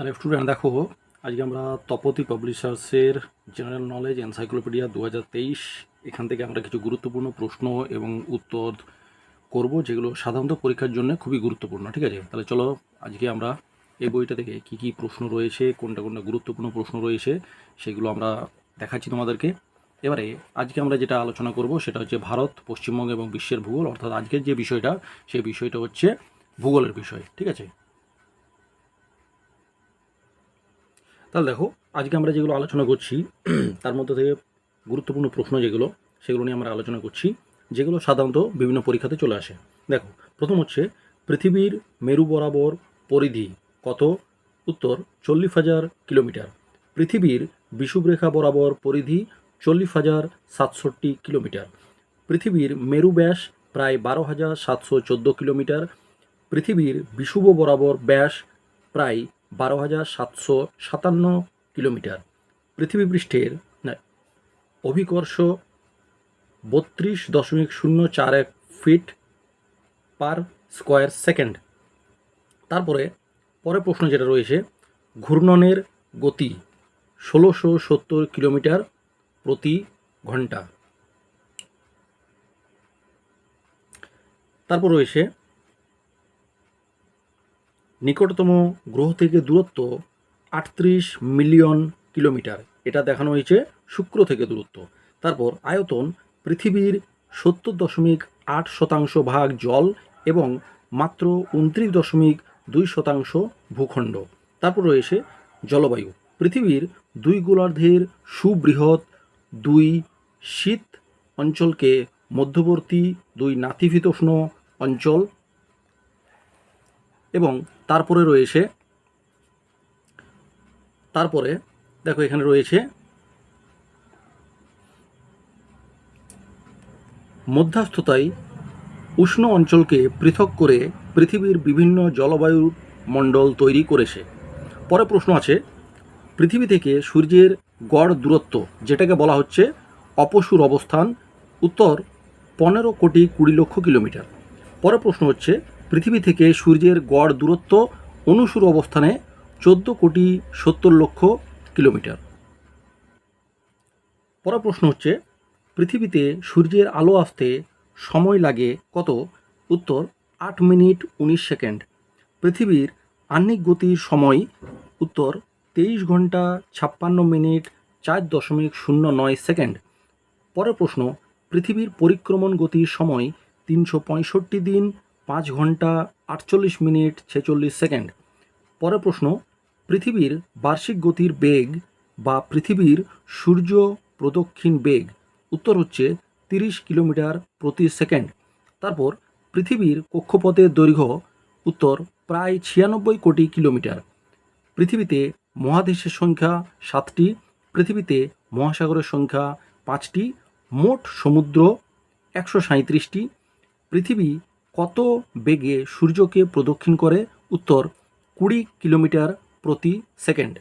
তাহলে স্টুডেন্ট দেখো, আজকে আমরা তপতি পাবলিশার্সের জেনারেল নলেজ এনসাইক্লোপিডিয়া দু হাজার তেইশ, এখান থেকে আমরা কিছু গুরুত্বপূর্ণ প্রশ্ন এবং উত্তর করব, যেগুলো সাধারণত পরীক্ষার জন্য খুবই গুরুত্বপূর্ণ, ঠিক আছে? তাহলে চলো, আজকে আমরা এই বইটা থেকে কি কি প্রশ্ন রয়েছে, কোনটা কোনটা গুরুত্বপূর্ণ প্রশ্ন রয়েছে, সেগুলো আমরা দেখাচ্ছি তোমাদেরকে। এবারে, আজকে আমরা যেটা আলোচনা করব, সেটা হচ্ছে ভারত, পশ্চিমবঙ্গ এবং বিশ্বের ভূগোল, অর্থাৎ আজকের যে বিষয়টা, সেই বিষয়টা হচ্ছে ভূগোলের বিষয়, ঠিক আছে? তাহলে দেখো, আজকে আমরা যেগুলো আলোচনা করছি, তার মধ্যে থেকে গুরুত্বপূর্ণ প্রশ্ন যেগুলো, সেগুলো নিয়ে আমরা আলোচনা করছি, যেগুলো সাধারণত বিভিন্ন পরীক্ষাতে চলে আসে। দেখো, প্রথম হচ্ছে, পৃথিবীর মেরু বরাবর পরিধি কত? উত্তর, চল্লিশ হাজার কিলোমিটার। পৃথিবীর বিষুবরেখা বরাবর পরিধি চল্লিশ হাজার সাতষট্টি কিলোমিটার। পৃথিবীর মেরু ব্যাস প্রায় বারো হাজার সাতশো চোদ্দ কিলোমিটার। পৃথিবীর বিষুব বরাবর ব্যাস প্রায় বারো হাজার সাতশো সাতান্ন কিলোমিটার। পৃথিবী পৃষ্ঠের অভিকর্ষ বত্রিশ দশমিক শূন্য চার এক ফিট পার স্কোয়ার সেকেন্ড। তারপরে, পরের প্রশ্ন যেটা রয়েছে, ঘূর্ণনের গতি ষোলোশো সত্তর কিলোমিটার প্রতি ঘণ্টা। তারপর রয়েছে নিকটতম গ্রহ থেকে দূরত্ব আটত্রিশ মিলিয়ন কিলোমিটার। এটা দেখানো হয়েছে শুক্র থেকে দূরত্ব। তারপর আয়তন পৃথিবীর সত্তর দশমিক আট শতাংশ ভাগ জল এবং মাত্র উনত্রিশ দশমিক দুই শতাংশ ভূখণ্ড। তারপর রয়েছে জলবায়ু। পৃথিবীর দুই গোলার্ধের সুবৃহৎ দুই শীত অঞ্চলকে মধ্যবর্তী দুই নাতিভীতোষ্ণ অঞ্চল এবং তারপরে রয়েছে, তারপরে দেখো এখানে রয়েছে মধ্যস্থতায় উষ্ণ অঞ্চলকে পৃথক করে পৃথিবীর বিভিন্ন জলবায়ু মণ্ডল তৈরি করেছে। পরে প্রশ্ন আছে, পৃথিবী থেকে সূর্যের গড় দূরত্ব, যেটাকে বলা হচ্ছে অপসুর অবস্থান, উত্তর পনেরো কোটি কুড়ি লক্ষ কিলোমিটার। পরে প্রশ্ন হচ্ছে পৃথিবী থেকে সূর্যের গড় দূরত্ব অনুসুর অবস্থানে চোদ্দ কোটি সত্তর লক্ষ কিলোমিটার। পর প্রশ্ন হচ্ছে, পৃথিবীতে সূর্যের আলো আসতে সময় লাগে কত? উত্তর, আট মিনিট উনিশ সেকেন্ড। পৃথিবীর আহ্নিক গতির সময়, উত্তর, তেইশ ঘণ্টা ছাপ্পান্ন মিনিট চার দশমিক শূন্য নয় সেকেন্ড। পরের প্রশ্ন, পৃথিবীর পরিক্রমণ গতির সময় তিনশো পঁয়ষট্টি দিন পাঁচ ঘণ্টা আটচল্লিশ মিনিট ছেচল্লিশ সেকেন্ড। পরের প্রশ্ন, পৃথিবীর বার্ষিক গতির বেগ বা পৃথিবীর সূর্য প্রদক্ষিণ বেগ। উত্তর হচ্ছে তিরিশ কিলোমিটার প্রতি সেকেন্ড। তারপর, পৃথিবীর কক্ষপথের দৈর্ঘ্য, উত্তর প্রায় ছিয়ানব্বই কোটি কিলোমিটার। পৃথিবীতে মহাদেশের সংখ্যা সাতটি, পৃথিবীতে মহাসাগরের সংখ্যা পাঁচটি, মোট সমুদ্র একশো সাঁত্রিশটি পৃথিবী কত বেগে সূর্যকে প্রদক্ষিণ করে? উত্তর, কুড়ি কিলোমিটার প্রতি সেকেন্ড।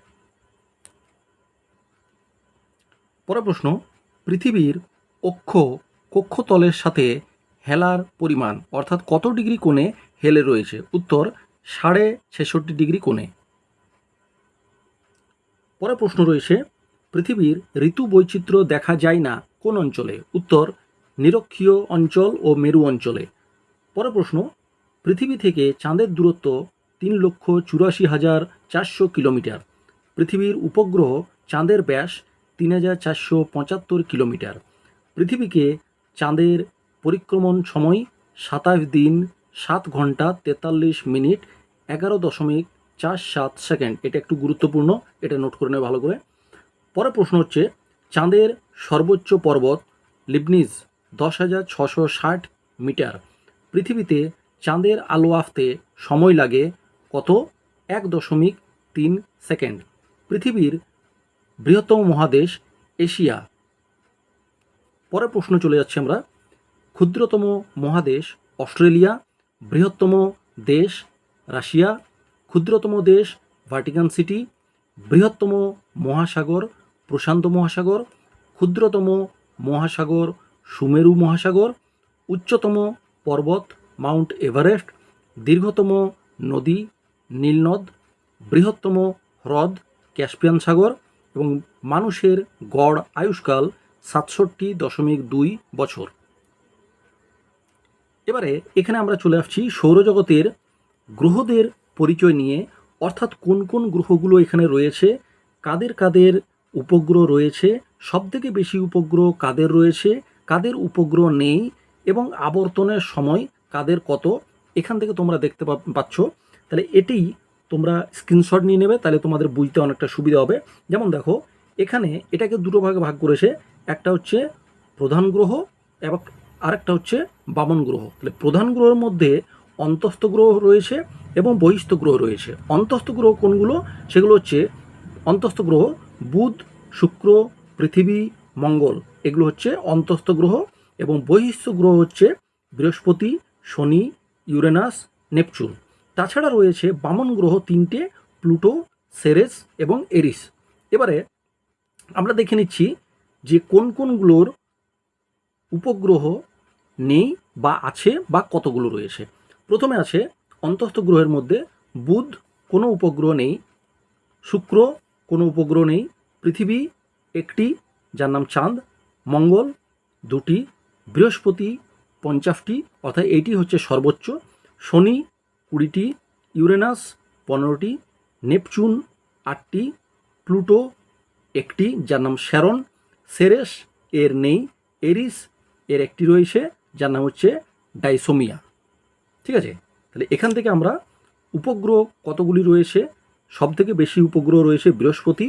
পরের প্রশ্ন, পৃথিবীর অক্ষ কক্ষতলের সাথে হেলার পরিমাণ, অর্থাৎ কত ডিগ্রি কোণে হেলে রয়েছে? উত্তর, সাড়ে ছেষট্টি ডিগ্রি কোণে। পরের প্রশ্ন রয়েছে, পৃথিবীর ঋতু বৈচিত্র্য দেখা যায় না কোন অঞ্চলে? উত্তর, নিরক্ষীয় অঞ্চল ও মেরু অঞ্চলে। পরের প্রশ্ন, পৃথিবী থেকে চাঁদের দূরত্ব তিন লক্ষ চুরাশি হাজার চারশো কিলোমিটার। পৃথিবীর উপগ্রহ চাঁদের ব্যাস তিন হাজার চারশো পঁচাত্তর কিলোমিটার। পৃথিবীকে চাঁদের পরিক্রমণ সময় সাতাশ দিন সাত ঘণ্টা তেতাল্লিশ মিনিট এগারো দশমিক চার সাত সেকেন্ড। এটা একটু গুরুত্বপূর্ণ, এটা নোট করে নেবে ভালো করে। পরের প্রশ্ন হচ্ছে, চাঁদের সর্বোচ্চ পর্বত লিবনিজ দশ হাজার ছশো ষাট মিটার। পৃথিবীতে চাঁদের আলো আসতে সময় লাগে কত? এক দশমিক তিন সেকেন্ড। পৃথিবীর বৃহত্তম মহাদেশ এশিয়া। পরের প্রশ্ন চলে যাচ্ছে আমরা। ক্ষুদ্রতম মহাদেশ অস্ট্রেলিয়া, বৃহত্তম দেশ রাশিয়া, ক্ষুদ্রতম দেশ ভাটিকান সিটি, বৃহত্তম মহাসাগর প্রশান্ত মহাসাগর, ক্ষুদ্রতম মহাসাগর সুমেরু মহাসাগর, উচ্চতম পর্বত, মাউন্ট এভারেস্ট, দীর্ঘতম নদী, নীলনদ, বৃহত্তম হ্রদ, ক্যাসপিয়ান সাগর এবং মানুষের গড় আয়ুষ্কাল সাতষট্টি দশমিক দুই বছর। এবারে এখানে আমরা চলে আসছি সৌরজগতের গ্রহদের পরিচয় নিয়ে, অর্থাৎ কোন কোন গ্রহগুলো এখানে রয়েছে, কাদের কাদের উপগ্রহ রয়েছে, সবথেকে বেশি উপগ্রহ কাদের রয়েছে, কাদের উপগ্রহ নেই এবং আবর্তনের সময় কাদের কত, এখান থেকে তোমরা দেখতে পাচ্ছ। তাহলে এটি তোমরা স্ক্রিনশট নিয়ে নেবে, তাহলে তোমাদের বুঝতে অনেকটা সুবিধা হবে। যেমন দেখো, এখানে এটাকে দুটো ভাগে ভাগ করেছে, একটা হচ্ছে প্রধান গ্রহ এবং আরেকটা হচ্ছে বামন গ্রহ। তাহলে প্রধান গ্রহের মধ্যে অন্তস্থ গ্রহ রয়েছে এবং বহিস্থ গ্রহ রয়েছে। অন্তস্থ গ্রহ কোনগুলো? সেগুলো হচ্ছে অন্তস্থ গ্রহ, বুধ, শুক্র, পৃথিবী, মঙ্গল। এগুলো হচ্ছে অন্তস্থ গ্রহ। এবং বহিস্থ গ্রহ হচ্ছে বৃহস্পতি, শনি, ইউরেনাস, নেপচুন। তাছাড়া রয়েছে বামন গ্রহ তিনটে, প্লুটো, সেরেস এবং এরিস। এবারে আমরা দেখে নিচ্ছি যে কোন কোনগুলোর উপগ্রহ নেই বা আছে বা কতগুলো রয়েছে। প্রথমে আছে অন্তস্থ গ্রহের মধ্যে বুধ, কোনো উপগ্রহ নেই। শুক্র, কোনো উপগ্রহ নেই। পৃথিবী একটি, যার নাম চাঁদ। মঙ্গল, দুটি বৃহস্পতি পঞ্চাশটি, অর্থাৎ এইটি হচ্ছে সর্বোচ্চ। শনি কুড়িটি, ইউরেনাস পনেরোটি, নেপচুন আটটি, প্লুটো একটি, যার নাম শ্যারন। সেরেস এর নেই, এরিস এর একটি রয়েছে, যার নাম হচ্ছে ডাইসোমিয়া। ঠিক আছে? তাহলে এখান থেকে আমরা উপগ্রহ কতগুলি রয়েছে সব থেকে বেশি উপগ্রহ রয়েছে বৃহস্পতি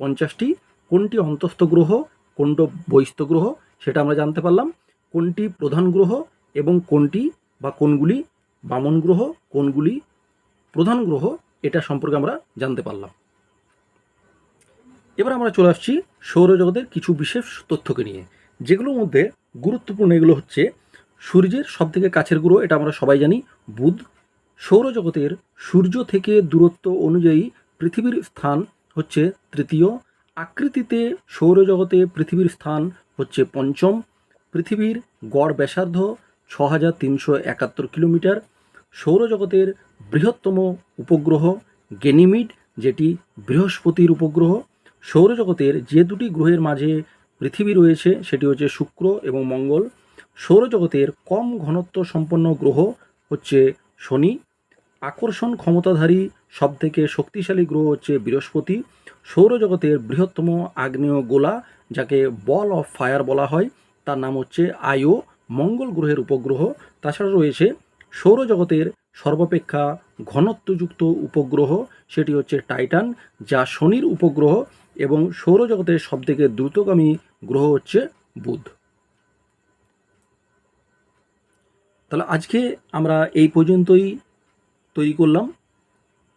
পঞ্চাশটি, কোনটি অন্তস্থ গ্রহ, কোনটি বহিস্থ গ্রহ, সেটা আমরা জানতে পারলাম। কোনটি প্রধান গ্রহ এবং কোনটি বা কোনগুলি বামন গ্রহ, কোনগুলি প্রধান গ্রহ, এটা সম্পর্কে আমরা জানতে পারলাম। এবার আমরা চলে আসছি সৌরজগতের কিছু বিশেষ তথ্যকে নিয়ে, যেগুলোর মধ্যে গুরুত্বপূর্ণ এগুলো হচ্ছে সূর্যের সবথেকে কাছের গ্রহ, এটা আমরা সবাই জানি, বুধ। সৌরজগতের সূর্য থেকে দূরত্ব অনুযায়ী পৃথিবীর স্থান হচ্ছে তৃতীয়। আকৃতিতে সৌরজগতে পৃথিবীর স্থান হচ্ছে পঞ্চম। পৃথিবীর গড় ব্যাসার্ধ ছ হাজার তিনশো একাত্তর কিলোমিটার, সৌরজগতের বৃহত্তম উপগ্রহ গেনিমিড, যেটি বৃহস্পতির উপগ্রহ। সৌরজগতের যে দুটি গ্রহের মাঝে পৃথিবী রয়েছে, সেটি হচ্ছে শুক্র এবং মঙ্গল। সৌরজগতের কম ঘনত্ব সম্পন্ন গ্রহ হচ্ছে শনি। আকর্ষণ ক্ষমতাধারী সবথেকে শক্তিশালী গ্রহ হচ্ছে বৃহস্পতি। সৌরজগতের বৃহত্তম আগ্নেয় গোলা, যাকে বল অফ ফায়ার বলা হয়। তার নাম হচ্ছে আয়ো মঙ্গল গ্রহের উপগ্রহ। তাছাড়া রয়েছে সৌরজগতের সর্বাপেক্ষা ঘনত্বযুক্ত উপগ্রহ, সেটি হচ্ছে টাইটান, যা শনির উপগ্রহ এবং সৌরজগতের সবথেকে দ্রুতগামী গ্রহ হচ্ছে বুধ। তাহলে আজকে আমরা এই পর্যন্তই তৈরি করলাম।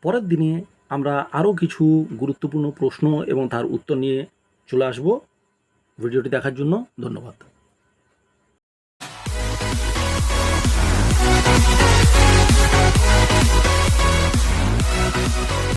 পরের দিনে আমরা আরও কিছু গুরুত্বপূর্ণ প্রশ্ন এবং তার উত্তর নিয়ে চলে আসব। ভিডিওটি দেখার জন্য ধন্যবাদ।